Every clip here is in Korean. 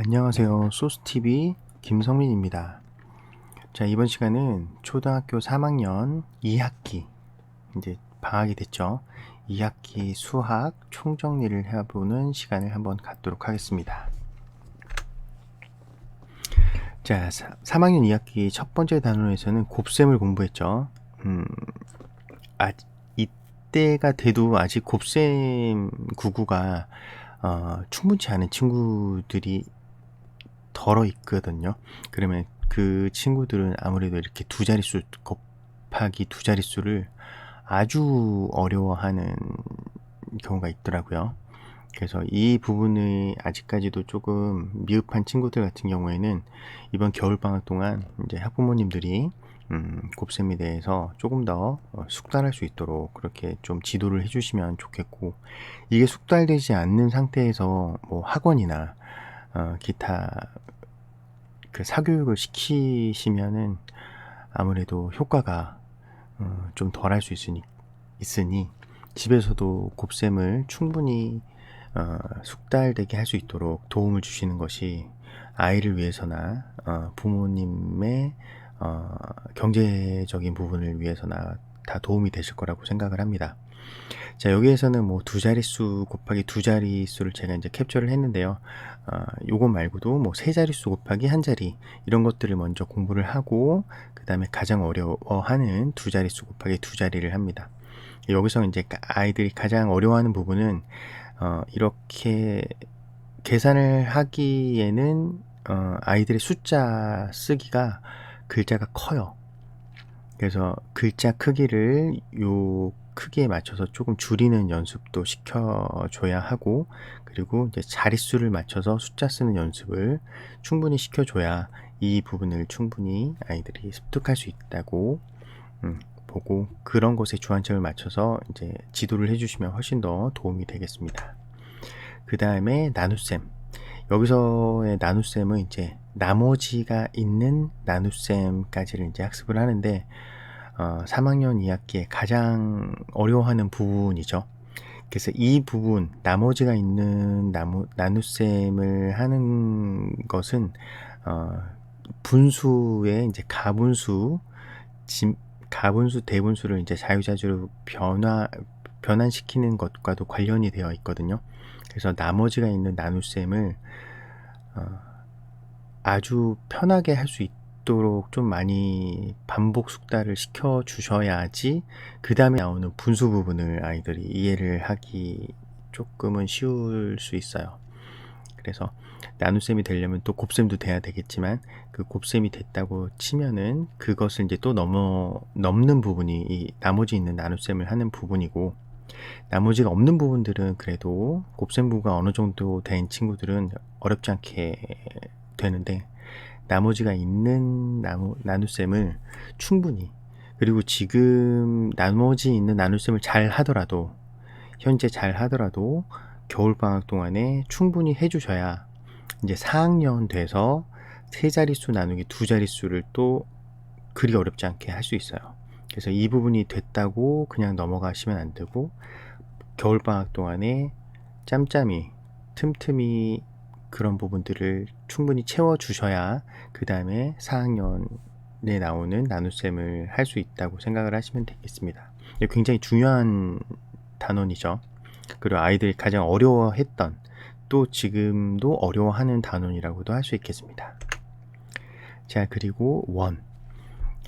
안녕하세요. 소스TV 김성민입니다. 자, 이번 시간은 초등학교 3학년 2학기, 이제 방학이 됐죠. 2학기 수학 총정리를 해보는 시간을 한번 갖도록 하겠습니다. 자, 3학년 2학기 첫 번째 단원에서는 곱셈을 공부했죠. 음, 아, 이때가 돼도 아직 곱셈 구구가 어, 충분치 않은 친구들이 덜어 있거든요. 그러면 그 친구들은 아무래도 이렇게 두 자릿수 곱하기 두 자릿수를 아주 어려워하는 경우가 있더라고요. 그래서 이 부분이 아직까지도 조금 미흡한 친구들 같은 경우에는 이번 겨울방학 동안 이제 학부모님들이 음, 곱셈에 대해서 조금 더 어, 숙달할 수 있도록 그렇게 좀 지도를 해주시면 좋겠고 이게 숙달되지 않는 상태에서 뭐 학원이나 어, 기타 그 사교육을 시키시면은 아무래도 효과가 어, 좀 덜할 수 있으니, 있으니 집에서도 곱셈을 충분히 어, 숙달되게 할 수 있도록 도움을 주시는 것이 아이를 위해서나 어, 부모님의 어, 경제적인 부분을 위해서나 다 도움이 되실 거라고 생각을 합니다. 자, 여기에서는 뭐 두 자릿수 곱하기 두 자릿수를 제가 이제 캡처를 했는데요. 어, 요거 말고도 뭐 세 자릿수 곱하기 한 자리 이런 것들을 먼저 공부를 하고 그 다음에 가장 어려워하는 두 자릿수 곱하기 두 자리를 합니다. 여기서 이제 아이들이 가장 어려워하는 부분은 어, 이렇게 계산을 하기에는 어, 아이들의 숫자 쓰기가 글자가 커요. 그래서 글자 크기를 요 크기에 맞춰서 조금 줄이는 연습도 시켜줘야 하고 그리고 이제 자릿수를 맞춰서 숫자 쓰는 연습을 충분히 시켜줘야 이 부분을 충분히 아이들이 습득할 수 있다고 음, 보고 그런 것에 주안점을 맞춰서 이제 지도를 해주시면 훨씬 더 도움이 되겠습니다. 그 다음에 나눗셈 여기서의 나눗셈은 이제 나머지가 있는 나눗셈까지를 이제 학습을 하는데 어, 3학년 2학기에 가장 어려워하는 부분이죠. 그래서 이 부분 나머지가 있는 나무, 나눗셈을 하는 것은 어, 분수의 이제 가분수, 진, 가분수, 대분수를 이제 자유자재로 변화 변환시키는 것과도 관련이 되어 있거든요. 그래서 나머지가 있는 나눗셈을 어, 아주 편하게 할수 있. 있도록 좀 많이 반복 숙달을 시켜 주셔야지 그 다음에 나오는 분수 부분을 아이들이 이해를 하기 조금은 쉬울 수 있어요. 그래서 나눗셈이 되려면 또 곱셈도 돼야 되겠지만 그 곱셈이 됐다고 치면은 그것을 이제 또 넘어 넘는 부분이 이 나머지 있는 나눗셈을 하는 부분이고 나머지가 없는 부분들은 그래도 곱셈부가 어느 정도 된 친구들은 어렵지 않게 되는데 나머지가 있는 나무, 나눗셈을 충분히 그리고 지금 나머지 있는 나눗셈을 잘 하더라도 현재 잘 하더라도 겨울 방학 동안에 충분히 해주셔야 이제 4학년 돼서 세 자릿수 나누기 두 자릿수를 또 그리 어렵지 않게 할 수 있어요. 그래서 이 부분이 됐다고 그냥 넘어가시면 안 되고 겨울방학 동안에 짬짬이 틈틈이 그런 부분들을 충분히 채워 주셔야 그 다음에 4학년에 나오는 나눗셈을 할 수 있다고 생각을 하시면 되겠습니다. 굉장히 중요한 단원이죠. 그리고 아이들이 가장 어려워했던 또 지금도 어려워하는 단원이라고도 할 수 있겠습니다. 자, 그리고 원.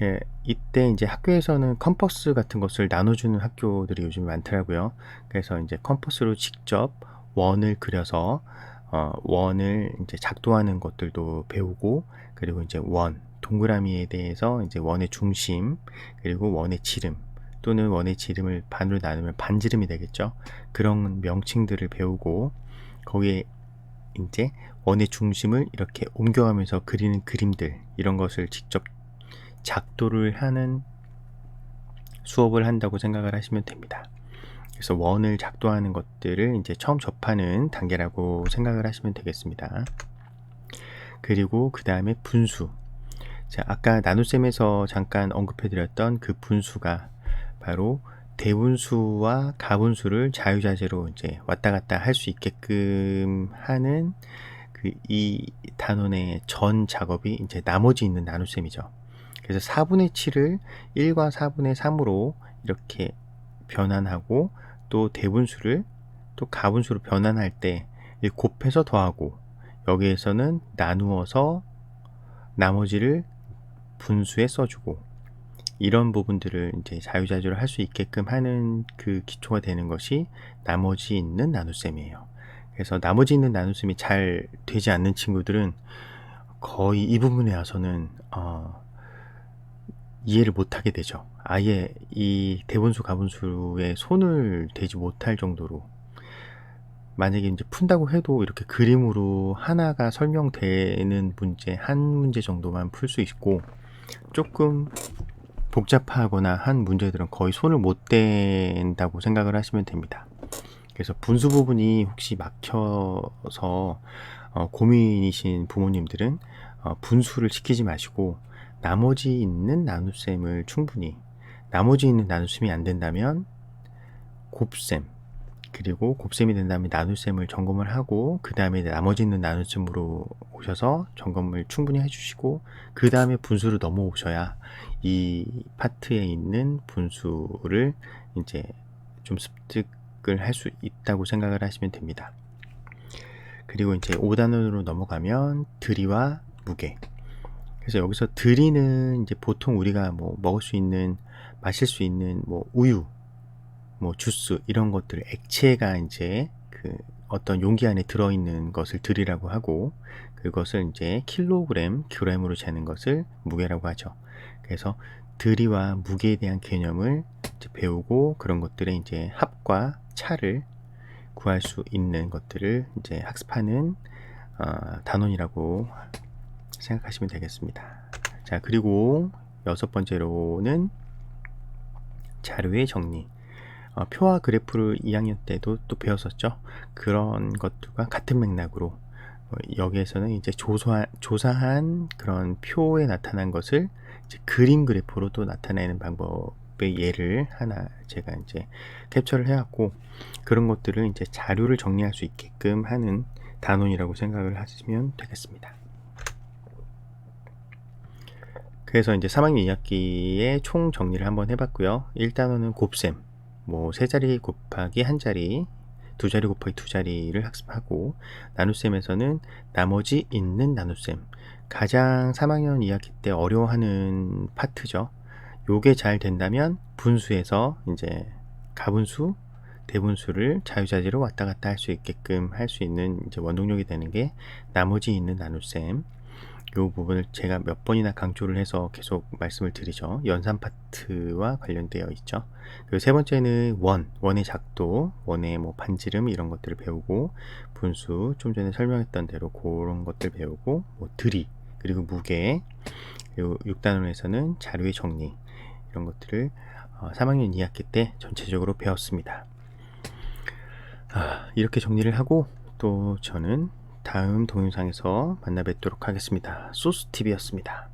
예, 이때 이제 학교에서는 컴퍼스 같은 것을 나눠주는 학교들이 요즘 많더라고요. 그래서 이제 컴퍼스로 직접 원을 그려서 어, 원을 이제 작동하는 것들도 배우고 그리고 이제 원 동그라미에 대해서 이제 원의 중심 그리고 원의 지름 또는 원의 지름을 반으로 나누면 반지름이 되겠죠. 그런 명칭들을 배우고 거기에 이제 원의 중심을 이렇게 옮겨가면서 그리는 그림들 이런 것을 직접 작도를 하는 수업을 한다고 생각을 하시면 됩니다. 그래서 원을 작동하는 것들을 이제 처음 접하는 단계라고 생각을 하시면 되겠습니다. 그리고 그 다음에 분수. 자, 아까 나눗셈에서 잠깐 언급해드렸던 그 분수가 바로 대분수와 가분수를 자유자재로 이제 왔다 갔다 할 수 있게끔 하는 그 이 단원의 전 작업이 이제 나머지 있는 나눗셈이죠. 그래서 4분의 7을 1과 4분의 3으로 이렇게 변환하고 또 대분수를 또 가분수로 변환할 때이 곱해서 더하고 여기에서는 나누어서 나머지를 분수에 써주고 이런 부분들을 이제 자유자재로 할 수 있게끔 하는 그 기초가 되는 것이 나머지 있는 나눗셈이에요. 그래서 나머지 있는 나눗셈이 잘 되지 않는 친구들은 거의 이 부분에 와서는 어, 이해를 못하게 되죠. 아예 이 대분수 가분수에 손을 대지 못할 정도로 만약에 이제 푼다고 해도 이렇게 그림으로 하나가 설명되는 문제 한 문제 정도만 풀 수 있고 조금 복잡하거나 한 문제들은 거의 손을 못 댄다고 생각을 하시면 됩니다. 그래서 분수 부분이 혹시 막혀서 어, 고민이신 부모님들은 어, 분수를 시키지 마시고 나머지 있는 나눗셈을 충분히 나머지 있는 나눗셈이 안 된다면 곱셈 그리고 곱셈이 된다면 나눗셈을 점검을 하고 그 다음에 나머지 있는 나눗셈으로 오셔서 점검을 충분히 해주시고 그 다음에 분수로 넘어오셔야 이 파트에 있는 분수를 이제 좀 습득을 할 수 있다고 생각을 하시면 됩니다. 그리고 이제 5단원으로 넘어가면 들이와 무게. 그래서 여기서 들이는 이제 보통 우리가 뭐 먹을 수 있는 마실 수 있는 뭐 우유, 뭐 주스 이런 것들 액체가 이제 그 어떤 용기 안에 들어 있는 것을 들이라고 하고 그것을 이제 킬로그램, 그램으로 재는 것을 무게라고 하죠. 그래서 들이와 무게에 대한 개념을 배우고 그런 것들의 이제 합과 차를 구할 수 있는 것들을 이제 학습하는 어, 단원이라고 생각하시면 되겠습니다. 자, 그리고 여섯 번째로는 자료의 정리. 어, 표와 그래프를 2학년 때도 또 배웠었죠. 그런 것들과 같은 맥락으로 어, 여기에서는 이제 조사, 조사한 그런 표에 나타난 것을 그림 그래프로 또 나타내는 방법의 예를 하나 제가 이제 캡처를 해왔고 그런 것들을 이제 자료를 정리할 수 있게끔 하는 단원이라고 생각을 하시면 되겠습니다. 그래서 이제 3학년 2학기의 총 정리를 한번 해봤고요. 1단원은 곱셈, 뭐 세 자리 곱하기 한 자리, 두 자리 곱하기 두 자리를 학습하고 나눗셈에서는 나머지 있는 나눗셈 가장 3학년 2학기 때 어려워하는 파트죠. 요게 잘 된다면 분수에서 이제 가분수, 대분수를 자유자재로 왔다 갔다 할 수 있게끔 할 수 있는 이제 원동력이 되는 게 나머지 있는 나눗셈. 요 부분을 제가 몇 번이나 강조를 해서 계속 말씀을 드리죠. 연산 파트와 관련되어 있죠. 그리고 세 번째는 원, 원의 작도, 원의 뭐 반지름 이런 것들을 배우고 분수, 좀 전에 설명했던 대로 그런 것들 배우고 뭐 들이, 그리고 무게, 그리고 6단원에서는 자료의 정리 이런 것들을 어, 3학년 2학기 때 전체적으로 배웠습니다. 아, 이렇게 정리를 하고 또 저는 다음 동영상에서 만나 뵙도록 하겠습니다. 소스TV였습니다.